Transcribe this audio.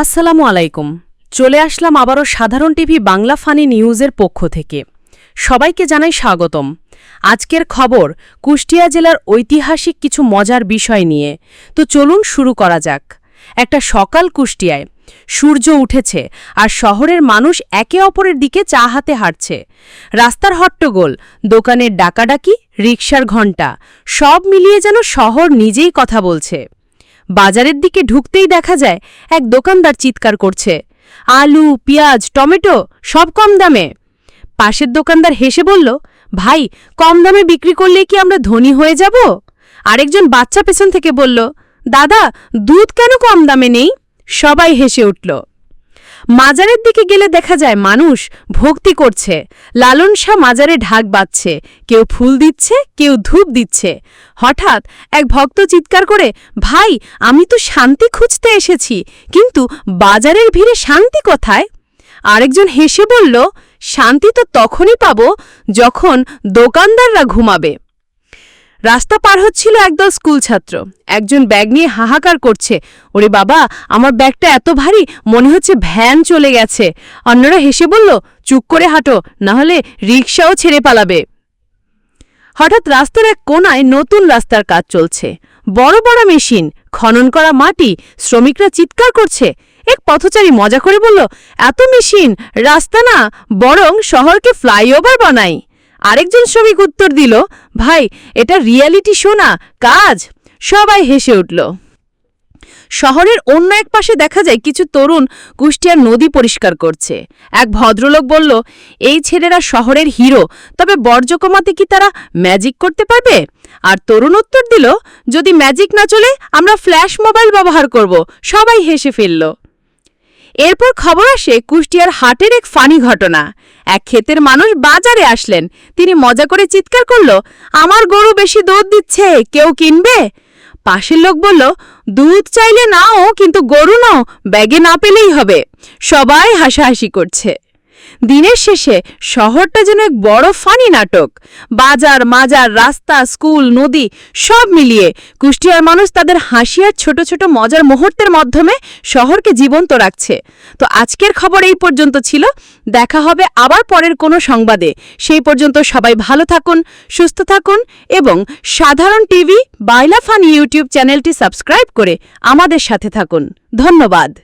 আসসালামু আলাইকুম। চলে আসলাম আবারও সাধারণ টিভি বাংলা ফানি নিউজের পক্ষ থেকে। সবাইকে জানাই স্বাগতম। আজকের খবর, কুষ্টিয়া জেলার ঐতিহাসিক কিছু মজার বিষয় নিয়ে। তো চলুন শুরু করা যাক। একটা সকাল কুষ্টিয়ায়। সূর্য উঠেছে আর শহরের মানুষ একে অপরের দিকে চা হাতে হাঁটছে। রাস্তার হট্টগোল, দোকানের ডাকাডাকি, রিকশার ঘণ্টা, সব মিলিয়ে যেন শহর নিজেই কথা বলছে। বাজারের দিকে ঢুকতেই দেখা যায় এক দোকানদার চিৎকার করছে। আলু, পেঁয়াজ, টমেটো, সব কম দামে। পাশের দোকানদার হেসে বলল, ভাই, কম দামে বিক্রি করলে কি আমরা ধনী হয়ে যাব? আরেকজন বাচ্চা পেছন থেকে বলল, দাদা, দুধ কেন কম দামে নেই? সবাই হেসে উঠল। মাজারের দিকে গেলে দেখা যায় মানুষ ভক্তি করছে। লালন শাহ মাজারে ঢাক বাজছে। কেউ ফুল দিচ্ছে, কেউ ধূপ দিচ্ছে। হঠাৎ এক ভক্ত চিৎকার করে, ভাই, আমি তো শান্তি খুঁজতে এসেছি, কিন্তু বাজারের ভিড়ে শান্তি কোথায়? আরেকজন হেসে বলল, শান্তি তো তখনই পাব যখন দোকানদাররা ঘুমাবে। রাস্তা পার হচ্ছিল একদল স্কুল ছাত্র। একজন ব্যাগ নিয়ে হাহাকার করছে। ওরে বাবা, আমার ব্যাগটা এত ভারী, মনে হচ্ছে ভ্যান চলে গেছে। অন্যরা হেসে বলল, চুপ করে হাঁটো, না হলে রিকশাও ছেড়ে পালাবে। হঠাৎ রাস্তার এক কোনায় নতুন রাস্তার কাজ চলছে। বড় বড় মেশিন, খনন করা মাটি, শ্রমিকরা চিৎকার করছে। এক পথচারী মজা করে বলল, এত মেশিন, রাস্তা না, বরং শহরকে ফ্লাইওভার বানাই আরেকজন শ্রমিক উত্তর দিল, ভাই, এটা রিয়ালিটি শো না, কাজ। সবাই হেসে উঠল। শহরের অন্য এক পাশে দেখা যায় কিছু তরুণ কুষ্টিয়ার নদী পরিষ্কার করছে। এক ভদ্রলোক বলল, এই ছেলেরা শহরের হিরো তবে বর্জ্য কমাতে কি তারা ম্যাজিক করতে পারবে? আর তরুণ উত্তর দিল, যদি ম্যাজিক না চলে, আমরা ফ্ল্যাশ মোবাইল ব্যবহার করব। সবাই হেসে ফেলল। এরপর খবর আসে কুষ্টিয়ার হাটের এক ফানি ঘটনা। এক ক্ষেতের মানুষ বাজারে আসলেন। তিনি মজা করে চিৎকার করল, আমার গরু বেশি দুধ দিচ্ছে, কেউ কিনবে? পাশের লোক বলল, দুধ চাইলে নাও, কিন্তু গরু নাও, ব্যাগে না পেলেই হবে। সবাই হাসাহাসি করছে। দিনের শেষে শহরটা যেন এক বড় ফানি নাটক। বাজার, মাজার, রাস্তা, স্কুল, নদী সব মিলিয়ে কুষ্টিয়ার মানুষ তাদের হাসি আর ছোট ছোট মজার মুহূর্তের মাধ্যমে শহরকে জীবন্ত রাখছে। তো আজকের খবর এই পর্যন্ত ছিল। দেখা হবে আবার পরের কোনো সংবাদে। সেই পর্যন্ত সবাই ভালো থাকুন, সুস্থ থাকুন এবং সাধারণ টিভি বাইলা ফান ইউটিউব চ্যানেলটি সাবস্ক্রাইব করে আমাদের সাথে থাকুন। ধন্যবাদ।